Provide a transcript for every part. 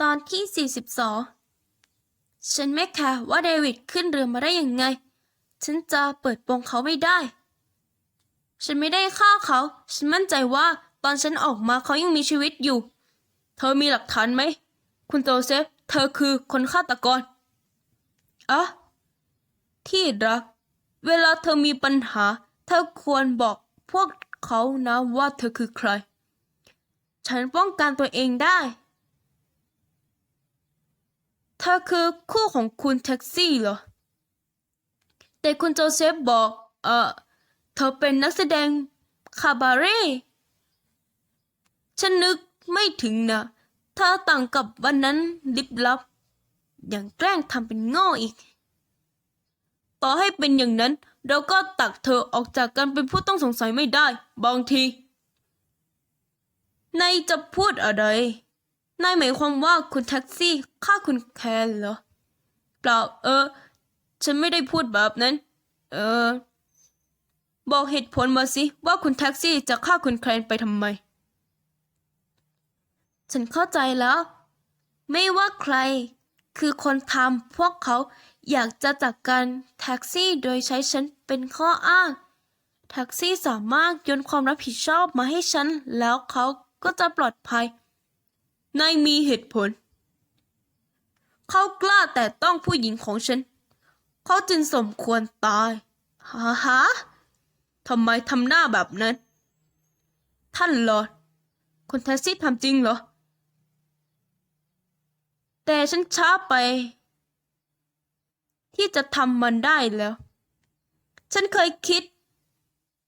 ตอนที่ 42 ฉันไม่แคร์ว่าเดวิดขึ้นเรือมาได้ยังไง ฉันจะเปิดโปงเขาไม่ได้ ฉันไม่ได้ฆ่าเขา ฉันมั่นใจว่าตอนฉันออกมาเขายังมีชีวิตอยู่ เธอมีหลักฐานไหม คุณโจเซฟ เธอคือคนฆาตกรอะที่รัก เวลาเธอมีปัญหา เธอควรบอกพวกเขานะว่าเธอคือใคร ฉันป้องกันตัวเองได้ เธอคือคู่ของคุณแท็กซี่เหรอ แต่คุณโจเซฟบอก เออเธอเป็นนักแสดงคาบาเร่ฉันนึกไม่ถึงนะเธอต่างกับวันนั้นลิบลับ อย่างแกล้งทำเป็นง่ออีก ต่อให้เป็นอย่างนั้น เราก็ตักเธอออกจากการเป็นผู้ต้องสงสัยไม่ได้ บางทีนายจะพูดอะไร นายหมายความว่าคุณแท็กซี่ฆ่าคุณแคนเหรอ เปล่า เออ ฉันไม่ได้พูดแบบนั้น เออ บอกเหตุผลมาสิ ว่าคุณแท็กซี่จะฆ่าคุณแคนไปทำไม ฉันเข้าใจแล้ว ไม่ว่าใคร คือคนทำพวกเขาอยากจะจัดการแท็กซี่โดยใช้ฉันเป็นข้ออ้างแท็กซี่สามารถโยนความรับผิดชอบมาให้ฉัน แล้วเขาก็จะปลอดภัย นายมีเหตุผล เขากล้าแต่ต้องผู้หญิงของฉัน เขาจึงสมควรตายฮะฮะทำไมทำหน้าแบบนั้น ท่านลอร์ดคุณแท็กซี่ทำจริงเหรอ แต่ฉันช้าไป ที่จะทำมันได้แล้ว ฉันเคยคิด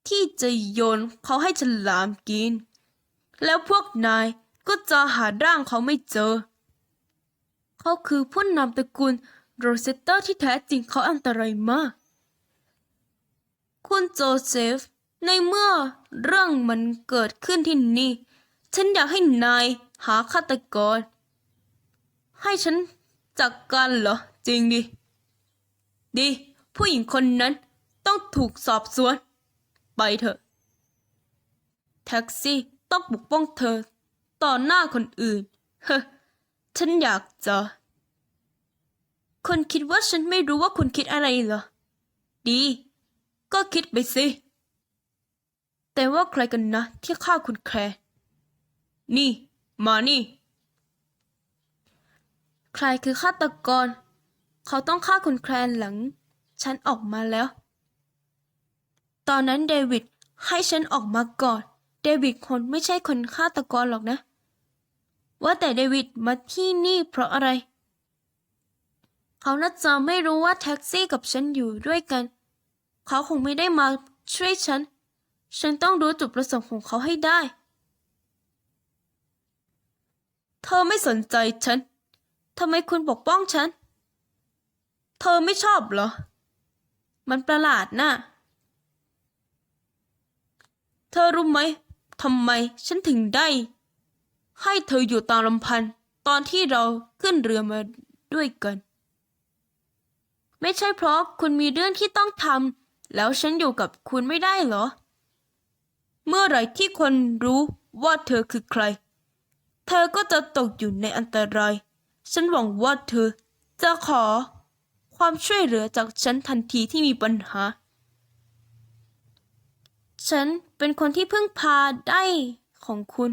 ที่จะโยนเขาให้ฉลามกิน แล้วพวกนาย ก็จะหาร่างเขาไม่เจอ เขาคือผู้นำตระกูลโรเซตเตอร์ที่แท้จริงเขาอันตรายมาก คุณโจเซฟ ในเมื่อเรื่องมันเกิดขึ้นที่นี่ ฉันอยากให้นายหาฆาตกร ให้ฉันจัดกการเหรอ จริงดิ ดี ผู้หญิงคนนั้นต้องถูกสอบสวน ไปเถอะ แท็กซี่ต้องปกป้องเธอ ต่อหน้าคนอื่น เฮ้ฉันอยากจะคุณคิดว่าฉันไม่รู้ว่าคุณคิดอะไรเหรอ ดี ก็คิดไปสิ แต่ว่าใครกันนะ ที่ฆ่าคุณแคร์นี่ มานี่ ใครคือฆาตกร เขาต้องฆ่าคุณแคลนหลัง ฉันออกมาแล้ว ตอนนั้นเดวิดให้ฉันออกมาก่อน เดวิดคนไม่ใช่คนฆาตกรหรอกนะ ว่าแต่เดวิดมาที่นี่เพราะอะไร เขาน่าจะไม่รู้ว่าแท็กซี่กับฉันอยู่ด้วยกัน เขาคงไม่ได้มาช่วยฉัน ฉันต้องรู้จุดประสงค์ของเขาให้ได้ เธอไม่สนใจฉัน ทำไมคุณปกป้องฉัน เธอไม่ชอบเหรอ มันประหลาดน่ะ เธอรู้ไหมทำไมฉันถึงได้ ให้เธออยู่ตามลำพันตอนที่เราขึ้นเรือมาด้วยกัน ไม่ใช่เพราะคุณมีเรื่องที่ต้องทำแล้วฉันอยู่กับคุณไม่ได้เหรอ เมื่อไหร่ที่คนรู้ว่าเธอคือใคร เธอก็จะตกอยู่ในอันตราย ฉันหวังว่าเธอจะขอความช่วยเหลือจากฉันทันทีที่มีปัญหา ฉันเป็นคนที่พึ่งพาได้ของคุณ